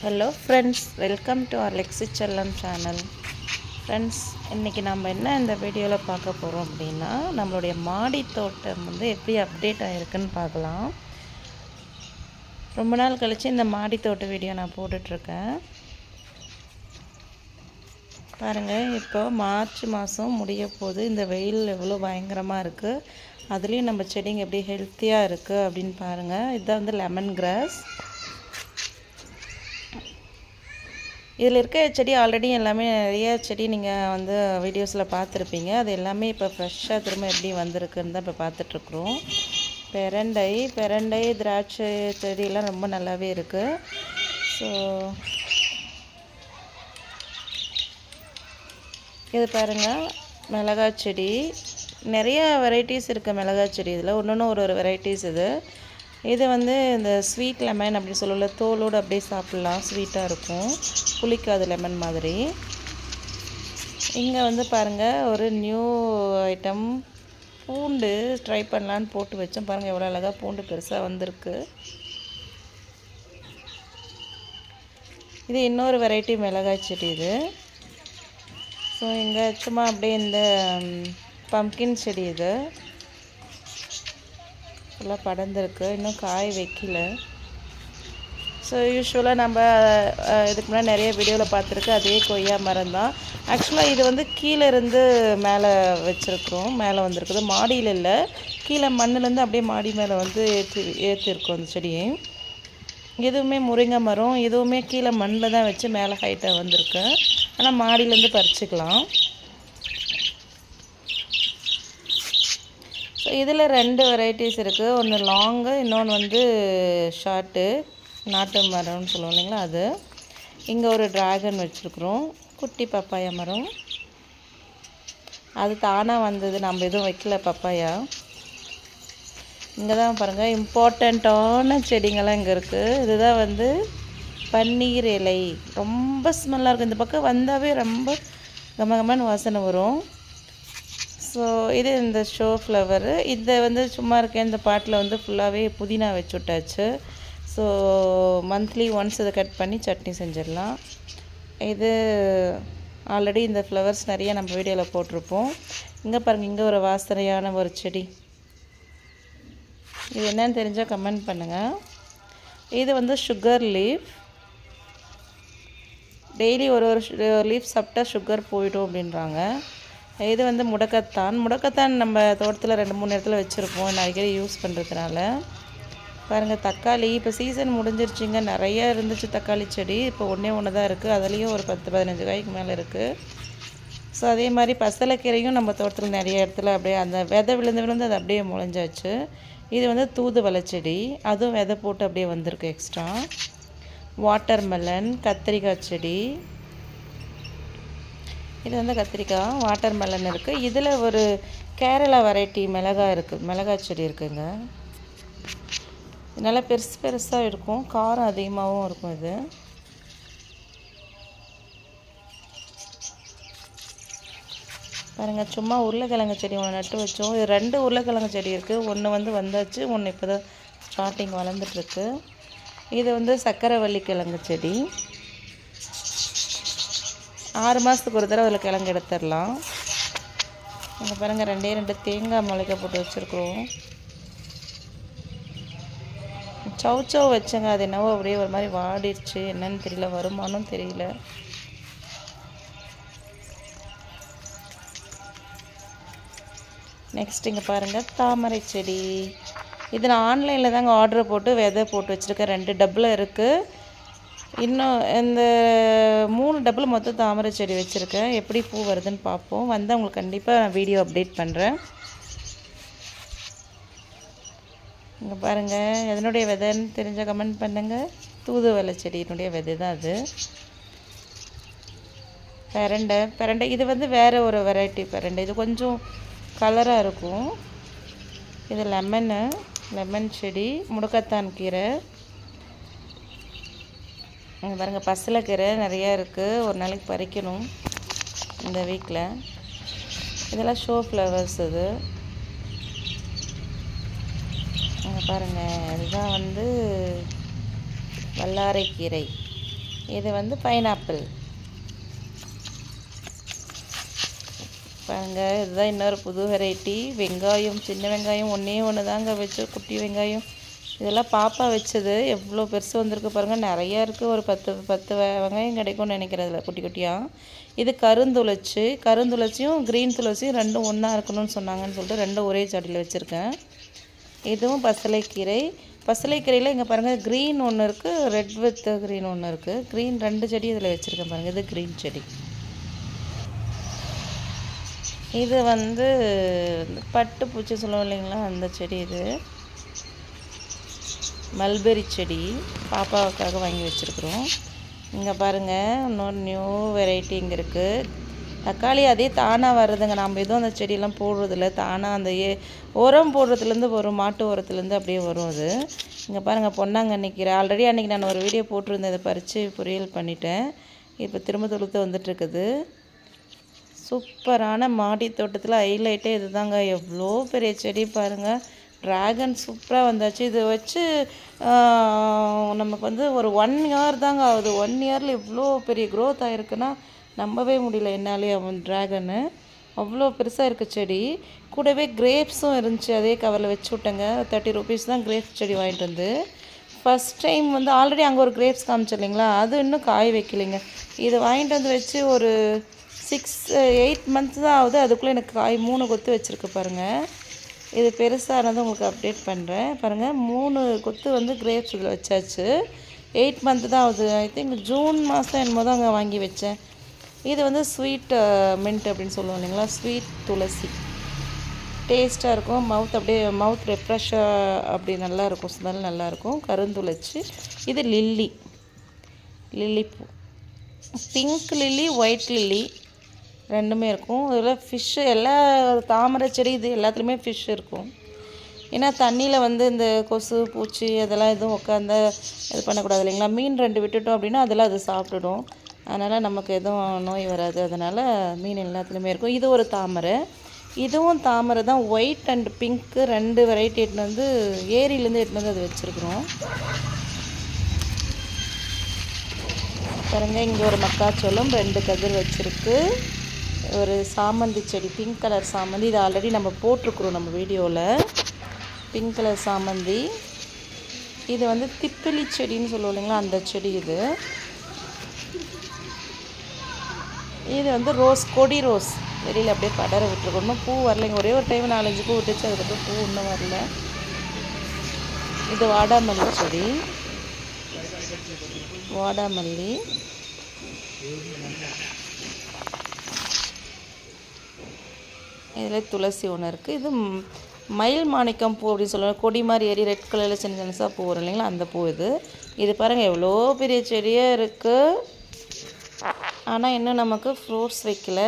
Hello friends welcome to Alexi Chellam channel friends இன்றைக்கி நம்ம என்ன இந்த வீடியோவில் பார்க்க போகிறோம் அப்படின்னா நம்மளுடைய மாடி தோட்டம் வந்து எப்படி அப்டேட் ஆகிருக்குன்னு பார்க்கலாம். ரொம்ப நாள் கழித்து இந்த மாடி தோட்ட வீடியோ நான் போட்டுட்ருக்கேன். பாருங்கள் இப்போ மார்ச் மாதம் முடிய போது இந்த வெயில் எவ்வளோ பயங்கரமாக இருக்குது அதுலேயும் நம்ம செடிங்க எப்படி ஹெல்த்தியாக இருக்குது அப்படின்னு பாருங்கள் இதுதான் வந்து லெமன் கிராஸ் இதில் இருக்க செடி ஆல்ரெடி எல்லாமே நிறைய செடி நீங்கள் வந்து வீடியோஸில் பார்த்துருப்பீங்க. அது எல்லாமே இப்போ ஃப்ரெஷ்ஷாக திரும்ப எப்படி வந்திருக்குன்னு தான் இப்போ பார்த்துட்ருக்குறோம். பெரண்டை பெரண்டை திராட்சை செடியெல்லாம் ரொம்ப நல்லாவே இருக்குது ஸோ இது பாருங்கள் மிளகாய் செடி. நிறைய வெரைட்டிஸ் இருக்குது மிளகாய் செடி இதில். ஒன்று ஒன்று ஒரு ஒரு வெரைட்டிஸ் இது. இது வந்து இந்த ஸ்வீட் லெமன் அப்படி சொல்லல தோலோடு அப்படியே சாப்பிட்லாம். ஸ்வீட்டாக இருக்கும். புளிக்காது லெமன் மாதிரி. இங்கே வந்து பாருங்கள் ஒரு நியூ ஐட்டம் பூண்டு ட்ரை பண்ணலான்னு போட்டு வச்சோம். பாருங்கள் எவ்வளோ அழகாக பூண்டு பெருசாக வந்திருக்கு. இது இன்னொரு வெரைட்டி மிளகாய் செடி இது. ஸோ இங்கே சும்மா அப்படியே இந்த பம்கின் செடி இது. ஃபுல்லாக படர்ந்துருக்கு. இன்னும் காய் வைக்கல. ஸோ யூஸ்வலாக நம்ம இதுக்கு முன்னாடி நிறைய வீடியோவில் பார்த்துருக்கு. அதே கொய்யா மரம் தான். ஆக்சுவலாக இது வந்து கீழே இருந்து மேலே வச்சுருக்குறோம். மேலே வந்திருக்குது. மாடியில் இல்லை. கீழே மண்ணுலேருந்து அப்படியே மாடி மேலே வந்து ஏற்றி ஏற்றிருக்கோம் அந்த செடியை எதுவுமே முருங்கை மரம் எதுவுமே கீழே மண்ணில் தான் வச்சு மேலே ஹைட்டாக வந்திருக்கு. ஆனால் மாடியிலேருந்து பறிச்சுக்கலாம். ஸோ இதில் ரெண்டு வெரைட்டிஸ் இருக்குது ஒன்று லாங்கு இன்னொன்று வந்து ஷார்ட்டு நாட்டு மரம்னு சொல்லுவோம் இல்லைங்களா அது. இங்கே ஒரு ட்ராகன் வச்சுருக்குறோம். குட்டி பப்பாயா மரம். அது தானாக வந்தது. நம்ம எதுவும் வைக்கல பப்பாயா. இங்கே தான் பாருங்கள் இம்பார்ட்டண்ட்டான செடிங்கள்லாம் இங்கே இருக்குது இதுதான் வந்து பன்னீர் இலை. ரொம்ப ஸ்மெல்லாக இருக்கும். இந்த பக்கம் வந்தாவே ரொம்ப கம கமன்னு வாசனை வரும். ஸோ இது இந்த ஷோ ஃப்ளவரு இதை வந்து சும்மா இருக்க இந்த பாட்டில் வந்து ஃபுல்லாகவே புதினா வச்சு விட்டாச்சு ஸோ மந்த்லி ஒன்ஸ் இதை கட் பண்ணி சட்னி செஞ்சிடலாம். இது ஆல்ரெடி இந்த ஃப்ளவர்ஸ் நிறைய நம்ம வீடியோவில் போட்டிருப்போம். இங்கே பாருங்கள் இங்கே ஒரு வாசனையான ஒரு செடி. இது என்னன்னு தெரிஞ்சால் கமெண்ட் பண்ணுங்கள் இது வந்து சுகர் லீஃப் டெய்லி ஒரு ஒரு லீஃப் சாப்பிட்டா சுகர் போயிடும் அப்படின்றாங்க. இது வந்து முடக்கத்தான். முடக்கத்தான் நம்ம தோட்டத்தில் ரெண்டு மூணு இடத்துல வச்சுருப்போம். நான் அடிக்கடி யூஸ் பண்ணுறதுனால பாருங்கள் தக்காளி இப்போ சீசன் முடிஞ்சிருச்சுங்க. நிறைய இருந்துச்சு தக்காளி செடி. இப்போ ஒன்றே ஒன்று தான் இருக்குது அதுலேயும் ஒரு பத்து பதினஞ்சு காய்க்கு மேலே இருக்குது ஸோ அதே மாதிரி பசலைக்கீரையும் நம்ம தோட்டத்தில் நிறைய இடத்துல அப்படியே அந்த விதை விழுந்து விழுந்து அது அப்படியே முளைஞ்சாச்சு. இது வந்து தூதுவளை செடி. அதுவும் விதை போட்டு அப்படியே வந்திருக்கு எக்ஸ்ட்ரா வாட்டர் மெலன் கத்திரிக்காய் செடி. இது வந்து கத்திரிக்காய் வாட்டர் மெலன் இருக்குது இதில் ஒரு கேரளா வெரைட்டி மிளகாய் இருக்குது மிளகாய் செடி இருக்குதுங்க நல்லா பெருசு பெருசாக இருக்கும். காரம் அதிகமாகவும் இருக்கும் இது. பாருங்கள் சும்மா உருளைக்கிழங்கு செடி ஒன்று நட்டு வச்சோம். இது ரெண்டு உருளைக்கிழங்கு செடி இருக்குது ஒன்று வந்து வந்தாச்சு ஒன்று இப்போ தான் ஸ்டார்டிங் வளர்ந்துட்டுருக்கு இது வந்து சக்கரை கிழங்கு செடி. ஆறு மாதத்துக்கு ஒரு தடவை அதில் கிழங்கு எடுத்துடலாம். இங்கே பாருங்கள் ரெண்டே ரெண்டு தேங்காய் முளைக்க போட்டு வச்சுருக்குறோம். சவு சவு வச்சேங்க அது என்னவோ அப்படியே ஒரு மாதிரி வாடிடுச்சு. என்னன்னு தெரியல வருமானம் தெரியல. நெக்ஸ்ட் இங்கே பாருங்கள் தாமரை செடி. இது நான் ஆன்லைனில் தாங்க ஆர்டர் போட்டு விதை போட்டு வச்சுருக்கேன். ரெண்டு டப்பில் இருக்குது இன்னும் இந்த மூணு டபுள் மொத்தம் தாமரை செடி வச்சுருக்கேன். எப்படி பூ வருதுன்னு பார்ப்போம். வந்து உங்களுக்கு கண்டிப்பாக நான் வீடியோ அப்டேட் பண்ணுறேன் இங்கே பாருங்கள் எதனுடைய விதைன்னு தெரிஞ்ச கமெண்ட் பண்ணுங்கள் தூதுவளை செடியினுடைய விதை தான் அது. பெரண்டை பெரண்டை. இது வந்து வேறு ஒரு வெரைட்டி பெரண்டை. இது கொஞ்சம் கலராக இருக்கும். இது லெமனு லெமன் செடி முடக்கத்தான் கீரை. இங்கே பாருங்கள் பசலைக்கீரை நிறையா இருக்குது ஒரு நாளைக்கு பறிக்கணும் இந்த வீக்கில் இதெல்லாம் ஷோ ஃப்ளவர்ஸ் இது. இங்கே பாருங்கள் இதுதான் வந்து வல்லாரைக்கீரை இது வந்து பைனாப்பிள் பாருங்கள் இதுதான் இன்னொரு புது வெரைட்டி வெங்காயம் சின்ன வெங்காயம் ஒன்றே ஒன்று தாங்க வச்சு குட்டி வெங்காயம். இதெல்லாம் பாப்பா வச்சது. எவ்வளோ பெருசு வந்திருக்கு பாருங்கள் நிறையா இருக்குது ஒரு பத்து பத்து வெங்காயம் கிடைக்கும்னு நினைக்கிறதுல குட்டி குட்டியாக இது கருந்துளச்சி. கருந்துளச்சியும் க்ரீன் துளசியும் ரெண்டும் ஒன்றா இருக்கணும்னு சொன்னாங்கன்னு சொல்லிட்டு ரெண்டும் ஒரே ஜாடியில் வச்சுருக்கேன். இதுவும் பசலைக்கீரை. பசலைக்கீரையில் இங்கே பாருங்கள் க்ரீன் ஒன்று இருக்குது ரெட் வித் க்ரீன் ஒன்று இருக்குது க்ரீன் ரெண்டு செடி இதில் வச்சுருக்கேன் பாருங்கள் இது க்ரீன் செடி. இது வந்து பட்டு பூச்சி சொல்லுவோம் இல்லைங்களா? அந்த செடி இது. மல்பெரி செடி பாப்பாவுக்காக வாங்கி வச்சுருக்குறோம். இங்கே பாருங்கள் இன்னொரு நியூ வெரைட்டி இங்கே இருக்குது தக்காளி அதே தானாக வர்றதுங்க. நம்ம எதுவும் அந்த செடியெல்லாம் போடுறதில்ல. தானாக அந்த ஏ உரம் போடுறதுலேருந்து வரும் மாட்டு உரத்துலேருந்து அப்படியே வரும் அது. இங்கே பாருங்கள் பொன்னாங்கண்ணி கீரை ஆல்ரெடி அன்றைக்கி நான் ஒரு வீடியோ போட்டிருந்தேன். இதை பறித்து பொரியல் பண்ணிட்டேன். இப்போ திரும்ப தொழுத்து வந்துட்டுருக்குது. சூப்பரான மாடி தோட்டத்தில் ஹைலைட்டே இதுதாங்க. எவ்வளோ பெரிய செடி பாருங்கள் ட்ராகன் சூப்பராக வந்தாச்சு. இது வச்சு நமக்கு வந்து ஒரு ஒன் இயர் தாங்க ஆகுது. ஒன் இயரில் இவ்வளோ பெரிய க்ரோத் ஆகிருக்குன்னா நம்பவே முடியல என்னாலே அவன் ட்ராகனு அவ்வளோ பெருசாக இருக்குது செடி. கூடவே கிரேப்ஸும் இருந்துச்சு. அதே கவரில் வச்சு விட்டேங்க. தேர்ட்டி ருபீஸ் தான் கிரேப்ஸ் செடி வாங்கிட்டு வந்து. ஃபஸ்ட் டைம் வந்து ஆல்ரெடி அங்கே ஒரு கிரேப்ஸ் காமிச்சு இல்லைங்களா? அது இன்னும் காய் வைக்கலைங்க. இதை வாங்கிட்டு வந்து வச்சு ஒரு சிக்ஸ் எயிட் மந்த்ஸ் தான் ஆகுது. அதுக்குள்ளே எனக்கு காய் மூணு கொத்து வச்சுருக்கு பாருங்கள் இது பெருசானது உங்களுக்கு அப்டேட் பண்ணுறேன் பாருங்கள் மூணு கொத்து வந்து கிரேப்ஸ் இதில் வச்சாச்சு. எயிட் மந்த் தான் ஆகுது. ஐ திங்க் ஜூன் மாதம் என்னமோ தான் அங்கே வாங்கி வச்சேன். இது வந்து ஸ்வீட் மின்ட் அப்படின்னு சொல்லுவோம் இல்லைங்களா? ஸ்வீட் துளசி. டேஸ்ட்டாக இருக்கும். மவுத் அப்படியே மவுத் ரெஃப்ரெஷ்ஷாக அப்படி நல்லாயிருக்கும் ஸ்மெல் நல்லாயிருக்கும் கருந்துளைச்சி. இது லில்லி லில்லி பூ. பிங்க் லில்லி ஒயிட் லில்லி ரெண்டுமே இருக்கும். இதில் ஃபிஷ்ஷு எல்லா தாமரை செடி இது எல்லாத்துலேயுமே ஃபிஷ் இருக்கும். ஏன்னா தண்ணியில் வந்து இந்த கொசு பூச்சி அதெல்லாம் எதுவும் உட்காந்து இது பண்ணக்கூடாது இல்லைங்களா? மீன் ரெண்டு விட்டுட்டோம் அப்படின்னா அதெல்லாம் அது சாப்பிட்டுடும். அதனால் நமக்கு எதுவும் நோய் வராது. அதனால் மீன் எல்லாத்துலேயுமே இருக்கும். இது ஒரு தாமரை. இதுவும் தாமரை தான். ஒயிட் அண்ட் பிங்க்கு ரெண்டு வெரைட்டி எட்டுனு வந்து ஏரியிலேருந்து எட்டுனு வந்து அது வச்சுருக்குறோம். பாருங்க இங்கே ஒரு மக்காச்சோளம் ரெண்டு கதிர் வச்சுருக்கு. ஒரு சாமந்தி செடி பிங்க் கலர் சாமந்தி. இது ஆல்ரெடி நம்ம போட்டிருக்குறோம் நம்ம வீடியோவில் பிங்க் கலர் சாமந்தி. இது வந்து திப்பிலி செடின்னு சொல்லுவோம் இல்லைங்களா? அந்த செடி இது. இது வந்து ரோஸ் கொடி ரோஸ் வெளியில் அப்படியே படர விட்டுருக்கோம். இன்னும் பூ வரலைங்க ஒரே ஒரு டைம் நாலஞ்சு பூ விட்டுச்சு. அதுக்கப்புறம் பூ இன்னும் வரல. இது வாடாமல்லி செடி. வாடாமல்லி. இதில் துளசி ஒன்று இருக்குது இது மயில் மாணிக்கம் பூ அப்படின்னு சொல்லுவாங்க. கொடி மாதிரி ஏறி ரெட் கலரில் சின்ன சின்னசாக பூ வரும் இல்லைங்களா? அந்த பூ இது. இது பாருங்கள் எவ்வளோ பெரிய செடியாக இருக்குது ஆனால் இன்னும் நமக்கு ஃப்ரூட்ஸ் வைக்கல.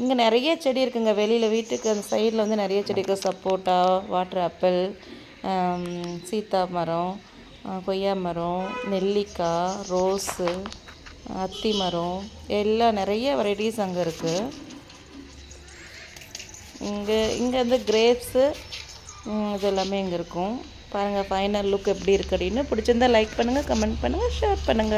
இங்கே நிறைய செடி இருக்குங்க. வெளியில் வீட்டுக்கு அந்த சைடில் வந்து நிறைய செடி இருக்குது சப்போட்டா வாட்டர் ஆப்பிள் சீத்தா மரம் கொய்யா மரம் நெல்லிக்காய் ரோஸு அத்தி மரம் எல்லாம் நிறைய வெரைட்டிஸ் அங்கே இருக்குது இங்கே இங்கே வந்து கிரேப்ஸு இது எல்லாமே இங்கே இருக்கும். பாருங்கள் ஃபைனல் லுக் எப்படி இருக்கு அப்படின்னு. பிடிச்சிருந்தா லைக் பண்ணுங்கள் கமெண்ட் பண்ணுங்கள் ஷேர் பண்ணுங்கள்